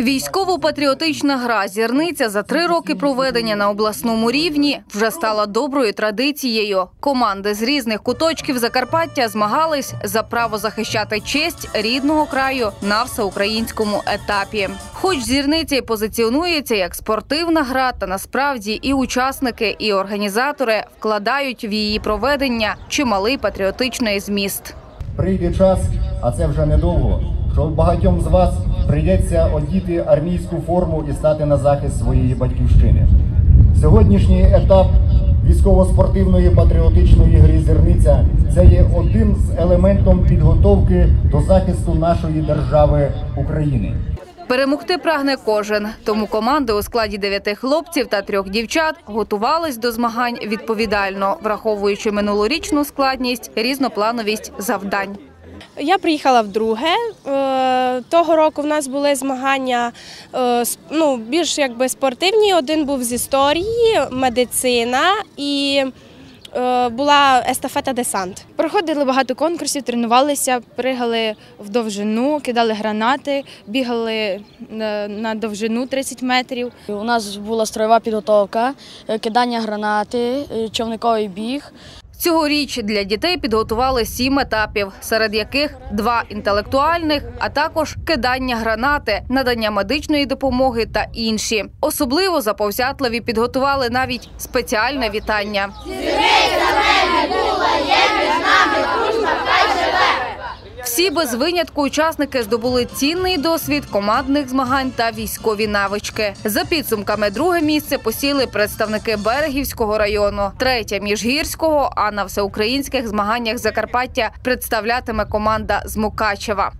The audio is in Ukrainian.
Військово-патріотична гра зірниця за три роки проведення на обласному рівні вже стала доброю традицією. Команди з різних куточків Закарпаття змагались за право захищати честь рідного краю на всеукраїнському етапі. Хоч зірниця і позиціонується як спортивна гра, та насправді і учасники, і організатори вкладають в її проведення чималий патріотичний зміст. Прийде час, а це вже недовго, що багатьом з вас прийдеться одіти армійську форму і стати на захист своєї батьківщини. Сьогоднішній етап військово-спортивної патріотичної гри зірниця це є один з елементом підготовки до захисту нашої держави України. Перемогти прагне кожен, тому команди у складі дев'яти хлопців та трьох дівчат готувались до змагань відповідально, враховуючи минулорічну складність, різноплановість завдань. Я приїхала вдруге. Е, Того року в нас були змагання е, ну, більш якби спортивні. Один був з історії, медицина і е, була естафета десант. Проходили багато конкурсів, тренувалися, пригали в довжину, кидали гранати, бігали на, довжину 30 метрів. У нас була строєва підготовка, кидання гранати, човниковий біг. Цьогоріч для дітей підготували сім етапів, серед яких два інтелектуальних, а також кидання гранати, надання медичної допомоги та інші. Особливо заповзятливі підготували навіть спеціальне вітання. Всі без винятку учасники здобули цінний досвід командних змагань та військові навички. За підсумками друге місце посіли представники Берегівського району, третє міжгірського. А на всеукраїнських змаганнях Закарпаття представлятиме команда з Мукачева.